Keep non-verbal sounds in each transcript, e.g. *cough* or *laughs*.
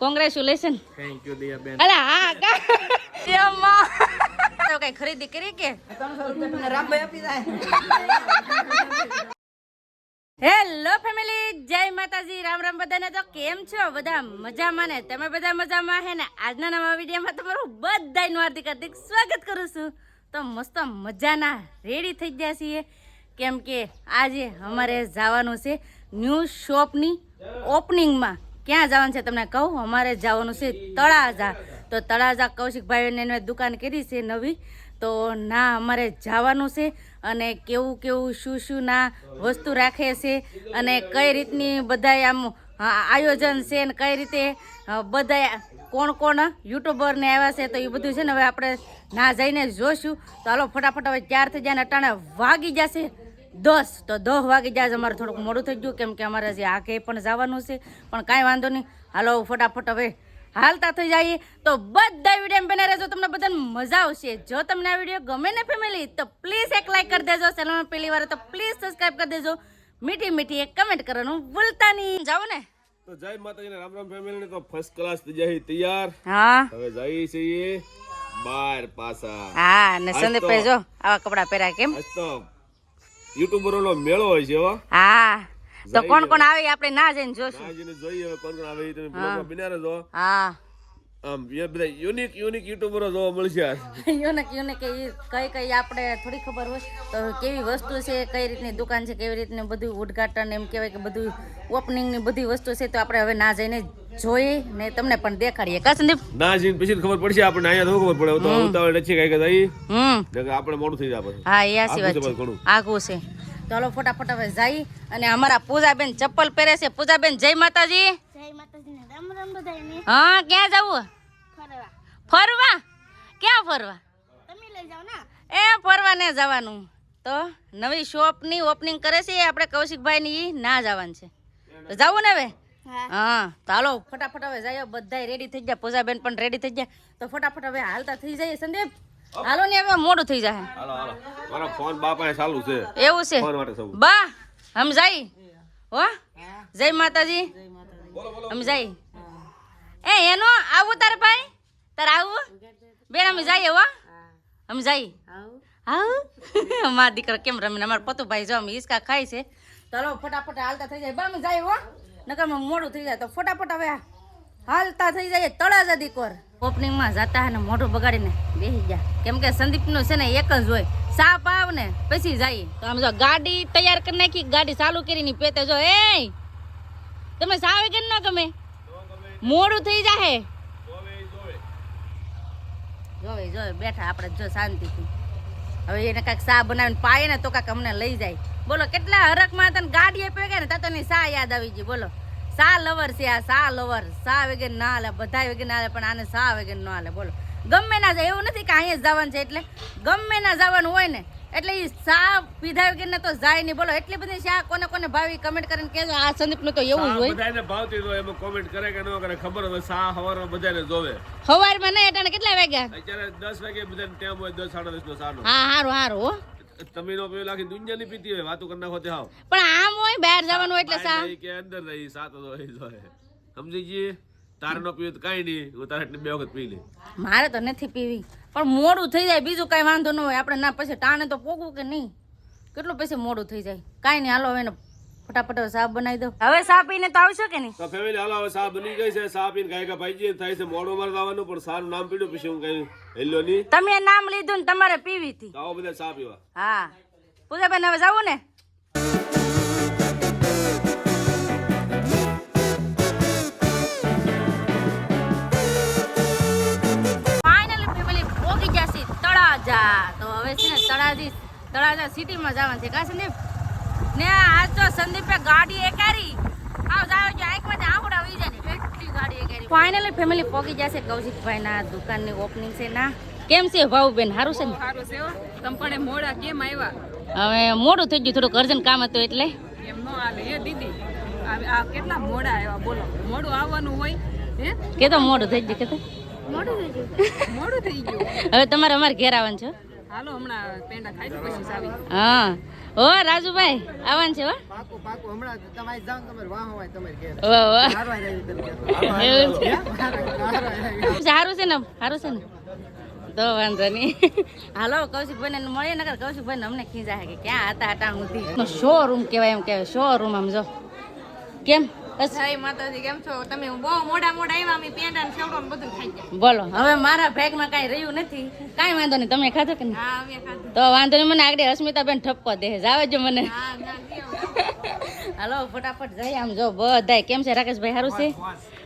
Congratulation thank you દિયા બેન અલા હા કા એમાં તો કઈ ખરીદી કરી કે હેલો ફેમિલી જય માતાજી રામ રામ બધાને તો કેમ છો બધા મજામાં ને તમે બધા મજામાં હે ને આજના નવા વિડીયોમાં તમારું બધાનું હાર્દિક હાર્દિક સ્વાગત કરું છું તો મસ્ત મજાના રેડી થઈ ગયા છીએ કેમ કે આજે અમારે જવાનું છે ન્યૂ શોપની ઓપનિંગમાં ક્યાં જવાનું છે તમને કહું? અમારે જવાનું છે તળાજા. તો તળાજા કૌશિકભાઈને એને દુકાન કરી છે નવી. તો ના, અમારે જવાનું છે અને કેવું કેવું શું શું ના વસ્તુ રાખે છે અને કઈ રીતની બધા આમ આયોજન છે ને કઈ રીતે બધા કોણ કોણ યુટ્યુબરને આવ્યા છે તો એ બધું છે ને હવે આપણે ના જઈને જોશું. તો હાલો, ફટાફટ હવે ચાર થઈ જાય અટાણે વાગી જશે. દસ તો દસ વાગી જાય અમારે થોડુંક મોડું થઈ ગયું કેમ કે અમારે હજી આગે પણ જવાનું છે પણ કાંઈ વાંધો નહીં. હાલો ફટાફટ હવે હાલતા થઈ જઈએ. તો બધા વીડિયો બને રહેજો તમને બધાને મજા આવશે. જો તમને આ વીડિયો ગમે ને ફેમિલી તો પ્લીઝ એક લાઈક કરી દેજો. ચેનલમાં પહેલી વાર તો પ્લીઝ સબસ્ક્રાઇબ કરી દેજો. મીઠી મીઠી એક કમેન્ટ કરવાનું ભૂલતા નહીં. જાઓ ને. તો જય માતાજી રામ રામ ફેમિલી તો ફર્સ્ટ ક્લાસ થઈ જાય તૈયાર. હા. હવે જઈએ છીએ બાર પાસા હા ને સંદીપ જો આવા કપડા પહેર્યા કેમ? તો યુટ્યુબરો નો મેળો હોય છે હો. હા. તો કોણ કોણ આવે આપણે ના જઈને જોશું. આજને જોઈએ હવે કોણ કોણ આવે એ તમે બ્લોગમાં બિના રહેજો હા. આમ બધા યુનિક યુનિક યુટ્યુબરો જોવા મળશે યુનિક યુનિક *laughs* એ કઈ કઈ આપણે થોડી ખબર હોય. તો કેવી વસ્તુ છે કઈ રીતની દુકાન છે કેવી રીતની બધું ઉદઘાટન એમ કહેવાય કે બધું ઓપનિંગની બધી વસ્તુ છે તો આપણે હવે ના જઈને જોઈએ ને તમને પણ દેખાડીએ. કા સંદીપ? ના જઈને પછી ખબર પડશે આપણે અહીંયા તો ખબર પડે? તો ઉતાવળ નથી કઈ કઈ હમ. આપણે મોડું થઈ જાય હા એ આસી વાત. છે ચાલો છે. તો ફટાફટ હવે જઈ અને અમારા પૂજાબેન ચપ્પલ પહેરે છે. પૂજાબેન જય માતાજી. બધાને હા ક્યાં જવું? ફરવા. ફરવા? ક્યાં ફરવા? તમે લઈ જાઓ ને. એ ફરવા ને જવાનું. તો નવી શોપની ઓપનિંગ કરે છે આપણે કૌશિકભાઈની ના જવાનું છે. તો જવું ને હવે? હા. હા તો ફટાફટ હવે જાય બધા રેડી થઈ ગયા. પૂજાબેન પણ રેડી થઈ ગયા. તો ફટાફટ હવે હાલતા થઈ જાય સંદીપ. હાલો ને હવે મોડું થઈ જાય. હાલો હાલો. મારો ફોન બાપા ચાલુ છે. એવું છે? ફોન માટે સૌ બા હમ જાય હો? જય માતાજી. હમ જાય એ, એનો? આવું તારે ભાઈ? તારે આવું? બેન, અમે જઈએ, હો. અમે જઈએ. આવું? *laughs* મારા દીકરા કેમ રમીને અમારા પતુભાઈ જો અમે હિસકા ખાય છે. ચાલો, ફટાફટ હાલતા થઈ જાય. બા જાય હો. નકર મોડું થઈ જાય તો ફટાફટ હવે હાલતા થઈ જાય, તળાજા દીકર. ઓપનિંગમાં જતા હે ને મોઢું બગાડીને બેસી ગયા. કેમ કે સંદીપનું છે ને એક જ હોય. સાપ આવ ને, પછી જાય તો આમ જો ગાડી તૈયાર કરી નાખી, ગાડી ચાલુ કરીને પેતે જો એ તમે સાવે કે ન ગમે. મોડું થઈ જાહે. જોવે જોવે. બેઠા આપણે જો શાંતિથી. હવે એને કાંઈક સા બનાવીને પાય ને તો કાંઈક અમને લઈ જાય. બોલો કેટલા હરકમાં તને ગાડીએ પેગે ને તા તને સા યાદ આવી ગઈ બોલો. સા લવર છે આ સા લવર. સા વેગે ના હાલે બધા વગેરે ના હાલે પણ આને સા વેગે ન હાલે બોલો. ગમે ના જાય એવું નથી કે અહીંયા જ જવાનું છે એટલે ગમે ના જવાનું હોય ને એટલે એ સા પીધા વગર તો જાય નહીં. બોલો એટલી બધી શા કોને કોને ભાવી કમેન્ટ કરીને કહેજો. આ સંદીપનું તો એવું હોય. બધાને ભાવતી હોય એમાં કોમેન્ટ કરે કે ન કરે ખબર હોય સા હવારમાં બધાને જોવે. સવારમાં નહીં એટલે કેટલા વાગ્યા? અત્યારે દસ વાગે બધાને ટેમ હોય દસ સાડા દસ નો સાનો. હા હારું હારું હો. તમે નો પેલો આખી દુનિયાની પીતી હોય વાતો કરી નાખો તે હાવ. પણ આમ હોય બહાર જવાનું હોય એટલે સા. કે અંદર રહી સાતો હોય જોય સમજી ગઈ? તારે નો પીવું કઈ નહીં. હું તારે એટલી બે વખત પી લે મારે તો નથી પીવી. પણ મોડું થઈ જાય બીજું કાંઈ વાંધો ન હોય. આપણે ના પછી ટાણે તો પોગવું કે નહીં? કેટલું પછી મોડું થઈ જાય? કાંઈ નહીં હાલો હવે એને ફટાફટ સાફ બનાવી દો હવે સાફ પીને તો આવશે કે નહીં? તો ફેમિલી હાલો હવે સાફ બની ગઈ છે. સાફ પીને ગાયકા ભાઈ થાય છે. મોડું મારે આવવાનું પણ સારું નામ પીડ્યું પછી હું કઈ હેલ્લો નહીં. તમે નામ લીધું ને તમારે પીવી હતી. આવો બધા સાફ પીવા હા. પૂજાબેન હવે જાવું ને? હવે છે ને તળાજી તળાજા સિટીમાં જવાનું છે. કા સંદીપ? ને આજ તો સંદીપે ગાડી એકારી. આવ જાવ જો આંખમાં આંગળા આવી જાય એટલી ગાડી એકારી. ફાઇનલી ફેમિલી પહોંચી જશે. કૌશિકભાઈના દુકાનની ઓપનિંગ છે ના. કેમ છે ભાવબેન સારું છે ને? સારું છે હો. તમ પણ મોડા કેમ આવ્યા હવે મોડું થઈ ગયું થોડું અર્જન્ટ કામ હતું એટલે. એમ નો આવે હે દીદી આ આ કેટલા મોડા આવ્યા બોલો. મોડું આવવાનું હોય હે? કે તો મોડું થઈ ગયું કે તો મોડું થઈ ગયું. મોડું થઈ ગયું. હવે તમારે અમારે ઘેર આવવાનું છે હાલો હમણાં પેંડા ખાઈ દો પછી સાવી હા. ઓ રાજુભાઈ આવવાનું છે હો. પાકું પાકું હમણાં તમારી જાણ તમારે વાહ હોય તમારે ઘેર. વાહ વાહ. એવું છે? સારું છે ને સારું છે ને? તો વાંધો નહીં. હાલો કૌશિકભાઈ ને મળીએ નકર કૌશિકભાઈ અમને ખીજા કે ક્યાં હતા હતા સુધી શોરૂમ કહેવાય એમ કહેવાય શોરૂમ આમ જો. કેમ? બસ. જય માતાજી કેમ છો? તમે બહુ મોડા મોડા આવ્યા અમે પેંડા ને સેવડો ને બધું ખાઈ ગયા. બોલો. હવે મારા ભેગમાં કાંઈ રહ્યું નથી. કાંઈ વાંધો નહીં તમે ખાધો કે નહીં? હા અમે ખાધું. તો વાંધો નહીં મને આગળ અસ્મિતાબેન ઠપકો દે જાવ જો મને. હા *laughs* હાલો ફટાફટ જઈ આમ જો બધા કેમ છે રાકેશભાઈ સારું છે?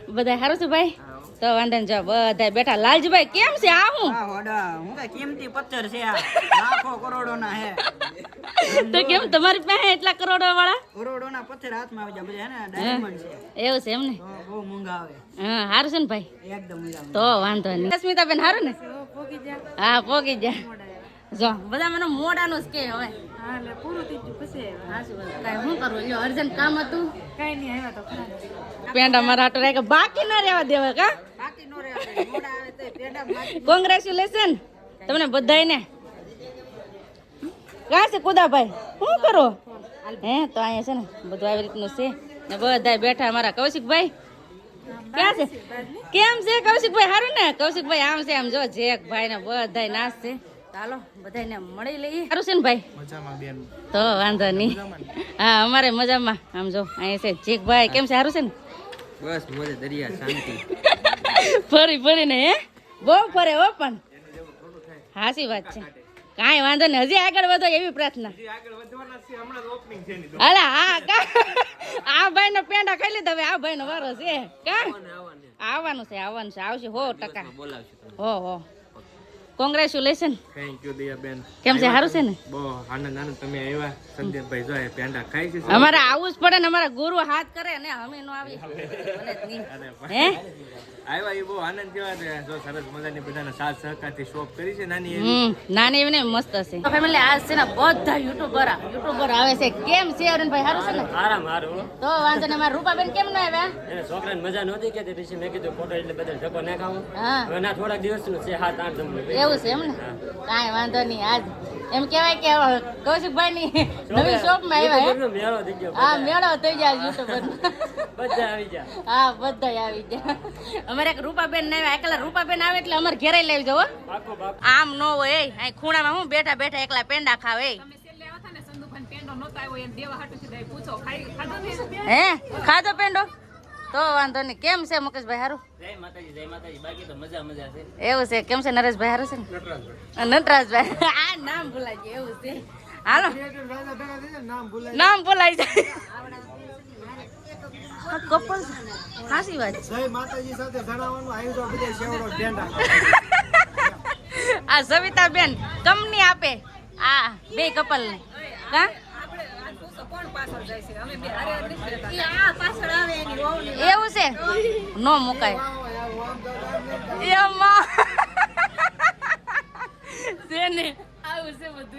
બધાય સારું છે ભાઈ? તો વાંધો નહીં જો બધા બેઠા. લાલજીભાઈ કેમ છે? આ હું? હું કઈ કિંમતી પથ્થર છે આ? લાખો કરોડો ના હે. તો કેમ તમારી પાસે એટલા કરોડો વાળા કરોડો ના પથ્થર હાથમાં આવી જાય બધા ને? ડાયમંડ છે. એવું છે એમ ને? બહુ મોંઘા આવે. હા સારું છે ને ભાઈ? એકદમ તો વાંધો નહીં. સ્મિતાબેન હારું ને? હા પોગી જા જો બધા મને મોડાનું જ કે હવે. હા એટલે પૂરું થઈ ગયું પછી? કાંઈ શું કરવું? લ્યો અર્જન્ટ કામ હતું? કાંઈ નહીં આવ્યા તો ખરા. પેંડા મારા હાટુ રાખે બાકી ના રહેવા દેવા કા? બાકી નો રે આપણે મોડા આવે તો પેડા કોંગ્રેચ્યુલેશન તમને બધાયને. ક્યાં છે કુદાભાઈ? શું કરો? હે તો અહીંયા છે ને બધું આવી રીતનું છે. ને બધા બેઠા મારા કૌશિકભાઈ. ક્યાં છે? કેમ છે કૌશિકભાઈ? સારું ને? કૌશિકભાઈ આમ છે આમ જો જેક ભાઈ ને બધાય નાશ છે. ચાલો બધાને મળી લઈએ. સારું છે ને ભાઈ? મજામાં બેન. તો વાંધો નહીં. હા અમારે મજામાં. આમ જો અહીંયા છે જેકભાઈ. કેમ છે? સારું છે ને? બસ મોજે દરિયા શાંતિ. *laughs* ફરી ફરીને હે? બહુ ફરે હો પણ. હાસી વાત છે. કાંઈ વાંધો નહીં. હજી આગળ વધો એવી પ્રાર્થના. અલા હા આ *laughs* ભાઈ નો પેંડા ખાઈ લીધા હવે. આ ભાઈ નો વારો છે. કા? આવવાનું છે આવવાનું છે. આવશે હો ટકા. હો હો. કોંગ્રેચ્યુલેશન થેન્ક યુ દિયાબેન કેમ છે? સારું છે ને? બહુ આનંદ આનંદ. તમે આવ્યા? સંદીપભાઈ જો એ પેંડા ખાય છે. અમારે આવું જ પડે ને અમારા ગુરુ હાથ કરે ને અમે નો આવી હે? આવ્યા એ બહુ આનંદ થયો છે જો સરસ મજાની બધાને સાથ સહકારથી શોપ કરી છે નાની એવી. નાની એવી ને મસ્ત છે ફેમિલી આજ છે ને બધા યુટ્યુબર યુટ્યુબર આવે છે. કેમ છે અરુણભાઈ? સારું છે ને? આરામ સારું તો વાંધો ને મારા રૂપાબેન કેમ ન આવ્યા? એને છોકરાને મજા નહોતી કે પછી મેં કીધું ફોટો એટલે બધા ઢકો ના ખાવું હવે ના થોડાક દિવસનું છે હા આઠ જમવું એવું છે એમ ને કાંઈ વાંધો નહીં આજ. એમ કહેવાય કે કૌશિકભાઈ ની નવી શોપમાં આવ્યા હે? મેળો થઈ ગયો હા મેળો થઈ જાય યુટ્યુબર બધા આવી જાય હા બધા આવી જાય અમારે એક રૂપાબેન ને આવ્યા એકલા રૂપાબેન આવે એટલે અમારે ઘેરે લઈ જાવ હો. પાકો બાપ. આમ નો હોય અહીં ખૂણામાં હું બેઠા બેઠા એકલા પેંડા ખાવ એ. તમે છેલ્લે આવ્યા હતા ને સંદુભાઈ પેંડો નહોતો આવ્યો એમ દેવા હાટુ છે તો પૂછો ખાઈ ખાધો ને હે? ખાધો પેંડો? તો વાંધો નહીં. કેમ છે મુકેશભાઈ હારું? જય માતાજી જય માતાજી. બાકી તો મજા મજા છે. એવું છે. કેમ છે? નરેશભાઈ હારું છે ને? નટરાજભાઈ. *laughs* આ નામ ભૂલાય છે એવું છે. હાલો. નામ ભૂલાય નામ જાય. આ કપલ વાત છે. જય માતાજી સાથે જણાવવાનું આવ્યું તો બધે સેવડો પેંડા આ સવિતાબેન કંપની આપે આ બે કપલ ને કા આપણે કોણ પાછળ જાય છે? અમે બે હારે હારે નથી રહેતા. એવું છે નો મુકાય.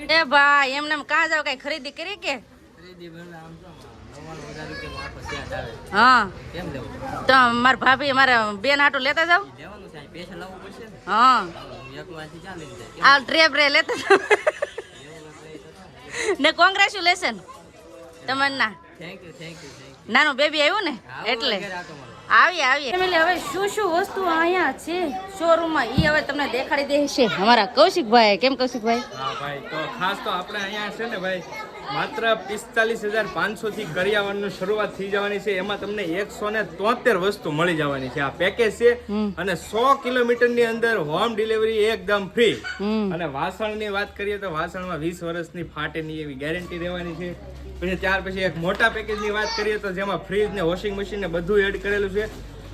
એ ભાઈ એમને એમ કાં જાવ કઈ ખરીદી કરી કે? હા. તો મારા ભાભી મારા બેન હાટું લેતા જાવ? હા. આ ટ્રેપ રે લેતા જાવ. ને કોંગ્રેચ્યુલેશન યુ થેન્ક નાનું બેબી આવ્યું ને? એટલે. આવીએ આવી ફેમિલી હવે શું શું વસ્તુ અહીંયા છે શોરૂમમાં ઈ હવે તમને દેખાડી દેશે. અમારા કૌશિકભાઈ કેમ કૌશિકભાઈ? હા ભાઈ તો ખાસ તો આપણે અહીંયા છે ને ભાઈ માત્ર પિસ્તાલીસ હજાર પાંચસો થી કરિયાવરનું શરૂઆત થઈ જવાની છે. એમાં તમને એકસો ને તોતેર વસ્તુ મળી જવાની છે. આ પેકેજ છે અને સો કિલોમીટરની અંદર હોમ ડિલિવરી એકદમ ફ્રી અને અને વાસણની વાત કરીએ તો વાસણમાં વીસ વર્ષની ફાટેની એવી ગેરંટી રહેવાની છે. પછી ત્યાર પછી એક મોટા પેકેજની વાત કરીએ તો જેમાં ફ્રીજ ને વોશિંગ મશીન ને બધું એડ કરેલું છે.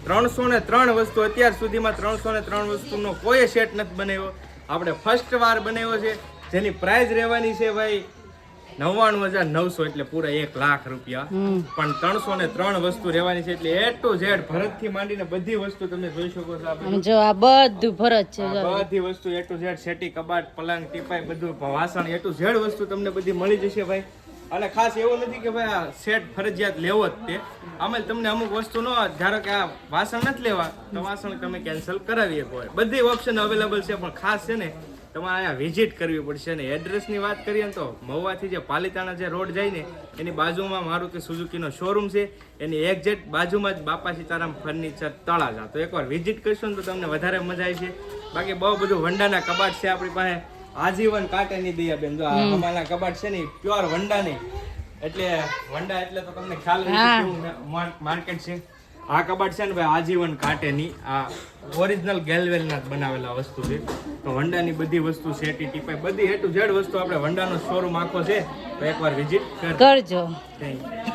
ત્રણસો ને ત્રણ વસ્તુ અત્યાર સુધીમાં ત્રણસો ને ત્રણ વસ્તુનો કોઈ સેટ નથી બનાવ્યો. આપણે ફર્સ્ટ વાર બનાવ્યો છે. જેની પ્રાઇસ રહેવાની છે ભાઈ નવ્વાણું હજાર નવસો એટલે પૂરા એક લાખ રૂપિયા. પણ ત્રણસો ને ત્રણ વસ્તુ રહેવાની છે એટલે એ ટુ ઝેડ ભરતથી માંડીને બધી વસ્તુ તમે જોઈ શકો છો જો આ બધું ભરત છે બધી વસ્તુ એ ટુ ઝેડ સેટી કબાટ પલંગ ટીપાઈ બધું વાસણ એ ટુ ઝેડ વસ્તુ તમને બધી મળી જશે ભાઈ. અને ખાસ એવું નથી કે ભાઈ આ સેટ ફરજિયાત લેવો જ તે. આમાં તમને અમુક વસ્તુ નો ધારો કે આ વાસણ નથી લેવા તો વાસણ તમે કેન્સલ કરાવી શકો. બધી ઓપ્શન અવેલેબલ છે પણ ખાસ છે ને તમારે અહીંયા વિઝિટ કરવી પડશે અને એડ્રેસની વાત કરીએ તો મહુવાથી જે પાલિતાણા જે રોડ જાય ને એની બાજુમાં મારુતિ સુઝુકીનો શોરૂમ છે. એની એક્ઝેક્ટ બાજુમાં જ બાપા સીતારામ ફર્નિચર તળાજા. તો એકવાર વિઝિટ કરશો ને તો તમને વધારે મજા આવશે બાકી બહુ બધું વંડાના કબાટ છે આપણી પાસે. આજીવન કાંટેની દઈએ બેન. જો અમારા કબાટ છે ને પ્યોર વંડાની. એટલે વંડા એટલે તો તમને ખ્યાલ નથી માર્કેટ છે. આ કબાટ છે ને ભાઈ આજીવન કાંટેની આ ઓરિજિનલ ગેલવેલના જ બનાવેલા વસ્તુ છે. તો વંડાની બધી વસ્તુ સેટી ટીપાઈ બધી એ ટુ ઝેડ વસ્તુ આપણે વંડાનો શોરૂમ આખો છે. તો એકવાર વિઝિટ કર. કરજો.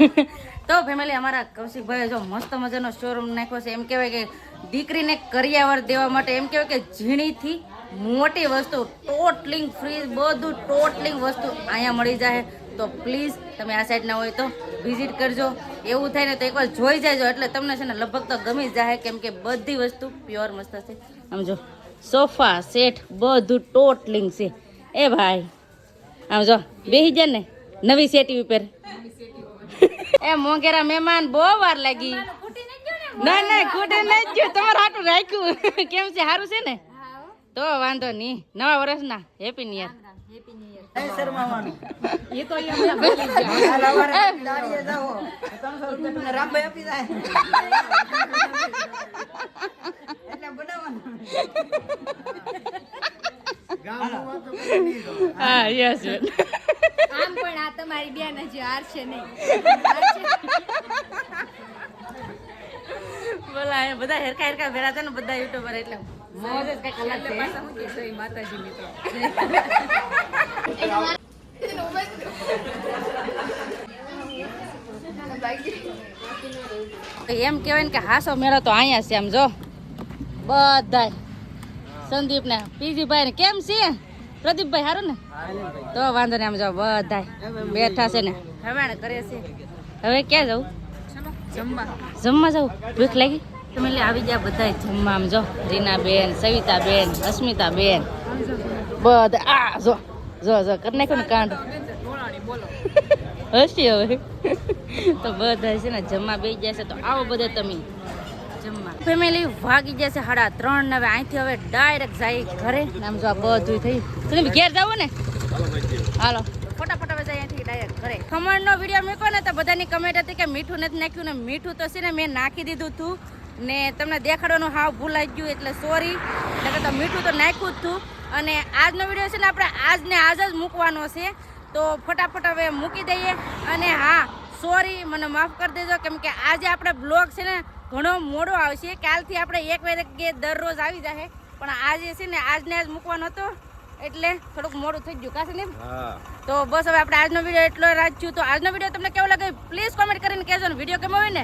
*laughs* તો ફેમિલી અમારા કૌશિકભાઈ જો મસ્ત મજાનો શોરૂમ નાખ્યો છે. એમ કહેવાય કે દીકરીને કરિયાવર દેવા માટે એમ કહેવાય કે ઝીણીથી મોટી વસ્તુ ટોટલિંગ ફ્રીજ બધું ટોટલિંગ વસ્તુ અહીંયા મળી જાય. તો પ્લીઝ તમે આ સાઈડના હોય તો વિઝિટ કરજો. એવું થાય ને તો એકવાર જોઈ જાયજો એટલે તમને છે ને લગભગ તો ગમી જાય. કેમ કે બધી વસ્તુ પ્યોર મસ્ત છે. સમજો સોફા સેટ બધું ટોટલિંગ છે. એ ભાઈ આમ જો બેસી જાય ને. નવી સેટી ઉપર એ મોંઘેરા મહેમાન બહુ વાર લાગી. ના ના ખૂટે નહીં ગયું. તમારે હાટું રાખ્યું. કેમ છે? સારું છે ને? તો વાંધો નહીં. નવા વર્ષના. હેપી ન્યુ યર આમ પણ આ તમારી બેન હજી હારશે નહીં. બોલા બધા હેરકા હેરકા ભેરા હતા ને બધા યુટ્યુબર એટલે. મોજ જ કંઈક અલગ છે માતાજી મિત્રો એમ કહેવાય ને કે હાસો મેળો તો અહીંયા છે આમ જો. બધાય. સંદીપ ને પીજીભાઈ ને કેમ છે? પ્રદીપભાઈ સારું ને? તો વાંધો ને આમ જો બધા બેઠા છે ને. હવે કરે છે. હવે ક્યાં જવું? જમવા. જમવા જવું? ભૂખ લાગી? એટલે આવી ગયા બધા જમવા. આમ જો રીના બેન સવિતા બેન અસ્મિતા બેન બધા આ જો જો જો, કરી નાખ્યો ને કાંડ. હસી હવે. તો બધા છે ને જમવા બેસી જશે તો આવો બધા તમે જમવા. ફેમિલી ભાગી જશે સાડા ત્રણ ને હવે અહીંથી હવે ડાયરેક્ટ જાય ઘરે. આમ જો આ બધું થઈ. તમે ઘેર જાવ ને. હાલો. ફટાફટ હવે જાય અહીંથી ડાયરેક્ટ ઘરે. ખમણનો વીડિયો મૂકો ને તો બધાની કમેન્ટ હતી કે મીઠું નથી નાખ્યું ને મીઠું તો છે ને મેં નાખી દીધું હતું ને તમને દેખાડવાનું હાવ ભૂલાઈ ગયું એટલે સોરી એટલે તો મીઠું તો નાખ્યું જ હતું અને આજનો વીડિયો છે ને આપણે આજને આજ જ મૂકવાનો છે. તો ફટાફટ હવે મૂકી દઈએ. અને હા સોરી મને માફ કરી દેજો. કેમ કે આજે આપણે બ્લોગ છે ને ઘણો મોડો આવશે. કાલથી આપણે એક વાગે દરરોજ આવી જશે પણ આજે છે ને આજને આજ મૂકવાનો હતો. એટલે થોડુંક મોડું થઈ ગયું. કાશે ને? તો બસ હવે આપણે આજનો વીડિયો એટલો રાખ્યું. તો આજનો વીડિયો તમને કેવો લાગે પ્લીઝ કોમેન્ટ કરીને કહેજો ને વીડિયો કેમ હોય ને?